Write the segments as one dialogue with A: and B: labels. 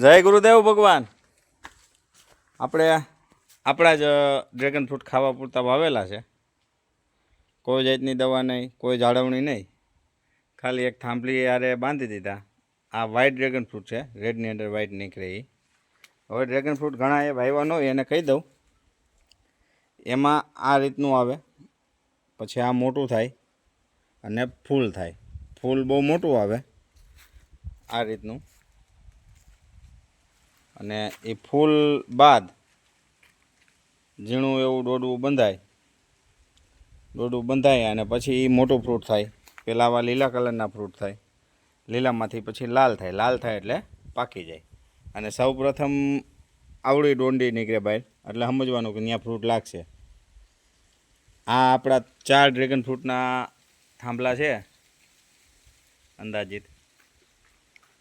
A: જય ગુરુદેવ ભગવાન. આપણે આપણા જ ડ્રેગન ફ્રૂટ ખાવા પૂરતા વાવેલા છે. કોઈ જાતની દવા નહીં, કોઈ જાળવણી નહીં. ખાલી એક થાંભલી યારે બાંધી દીધા. આ વ્હાઇટ ડ્રેગન ફ્રૂટ છે રેડની અંદર વ્હાઇટ નીકળે એ હવે ડ્રેગન ફ્રૂટ ઘણા એ વાવ્યા હોય એને કહી દઉં. એમાં આ રીતનું આવે. પછી આ મોટું થાય અને ફૂલ થાય. ફૂલ બહુ મોટું આવે. આ રીતનું. અને એ ફૂલ બાદ ઝીણું એવું ડોડવું બંધાય. ડોડવું બંધાય અને પછી એ મોટું ફ્રૂટ થાય. પહેલાં આવા લીલા કલરના ફ્રૂટ થાય. લીલામાંથી પછી લાલ થાય. લાલ થાય એટલે પાકી જાય. અને સૌ પ્રથમ આવડી ડોંડી નીકળે બહાર. એટલે સમજવાનું કે ત્યાં ફ્રૂટ લાગશે. આ આપણા ચાર ડ્રેગન ફ્રૂટના થાંભલા છે. અંદાજિત.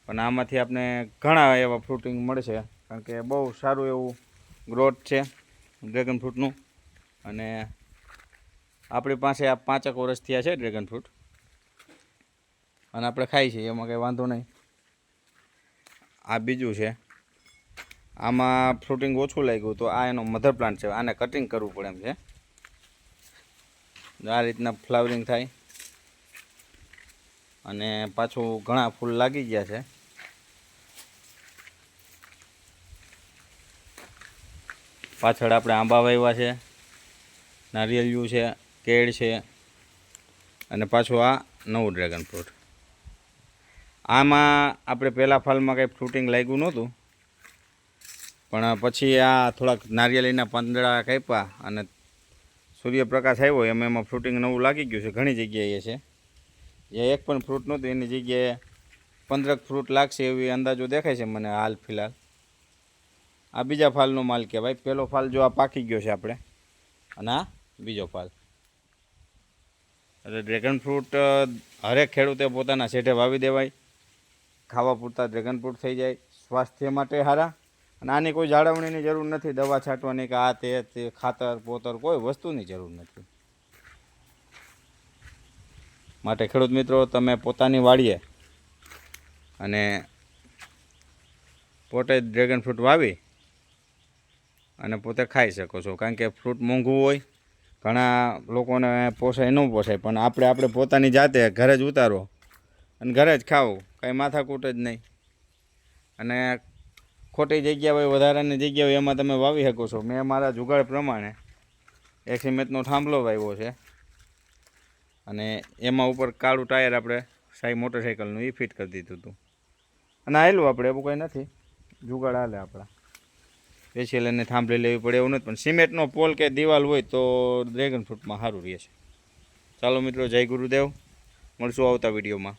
A: પણ આમાંથી આપણે ઘણા એવા ફ્રૂટિંગ મળશે, કારણ કે બહુ સારું એવું ગ્રોથ છે ડ્રેગન ફ્રૂટનું અને આપણી પાસે આ પાંચેક વર્ષ થયા છે ડ્રેગન ફ્રૂટ અને આપણે ખાઈ છીએ, એમાં કંઈ વાંધો નહીં. આ બીજું છે. આમાં ફ્રૂટિંગ ઓછું લાગ્યું, તો આ એનો મધર પ્લાન્ટ છે, આને કટિંગ કરવું પડે એમ છે. આ રીતના ફ્લાવરિંગ થાય. અને પાછું ઘણા ફૂલ લાગી ગયા છે. પાછળ આપણે આંબા વાવ્યા છે, નારિયેળિયું છે, કેળ છે, અને પાછું આ નવું ડ્રેગન ફ્રૂટ આમાં આપણે પહેલાં ફાલમાં કંઈ ફ્રૂટિંગ લાગ્યું નહોતું, પણ પછી આ થોડાક નારિયેળીના પાંદડા કાપ્યા અને સૂર્યપ્રકાશ આવ્યો એમાં એમાં ફ્રૂટિંગ નવું લાગી ગયું છે, ઘણી જગ્યાએ છે. એ એક પણ ફ્રૂટ નહોતું, એની જગ્યાએ પંદરક ફ્રૂટ લાગશે એવી અંદાજો દેખાય છે મને હાલ ફિલહાલ. આ બીજા ફાલનો માલ કહેવાય. પહેલો ફાલ જો આ પાકી ગયો છે આપણે. અને આ બીજો ફાલ. એટલે ડ્રેગન ફ્રૂટ હરેક ખેડૂતે પોતાના શેઠે વાવી દેવાય. ખાવા પૂરતા ડ્રેગન ફ્રૂટ થઈ જાય. સ્વાસ્થ્ય માટે સારા અને આની કોઈ જાળવણીની જરૂર નથી. દવા છાંટવાની કે આ તે ખાતર, પોતર કોઈ વસ્તુની જરૂર નથી. માટે ખેડૂત મિત્રો, તમે પોતાની વાડીએ અને પોતે ડ્રેગન ફ્રૂટ વાવી અને પોતે ખાઈ શકો છો. કારણ કે ફ્રૂટ મોંઘું હોય, ઘણા લોકોને પોસાય ન પોસાય. પણ આપણે આપણે પોતાની જાતે ઘરે જ ઉતારો અને ઘરે જ ખાવું કાંઈ માથાકૂટ જ નહીં. અને ખોટી જગ્યા હોય, વધારાની જગ્યા હોય, એમાં તમે વાવી શકો છો. મેં મારા જુગાડ પ્રમાણે એક સિમેન્ટનો થાંભલો વાવ્યો છે. અને એમાં ઉપર કાળું ટાયર આપણે સાઈ મોટરસાઇકલનું એ ફિટ કરી દીધું હતું. અને આવેલું આપણે, એવું કંઈ નથી. જુગાડ હાલે આપણા. સ્પેશિયલ એને થાંભલી લેવી પડે એવું નથી. પણ સિમેન્ટનો પોલ કે દિવાલ હોય તો ડ્રેગન ફ્રૂટમાં સારું રહે છે ચાલો મિત્રો, જય ગુરુદેવ. મળશું આવતા વિડીયોમાં.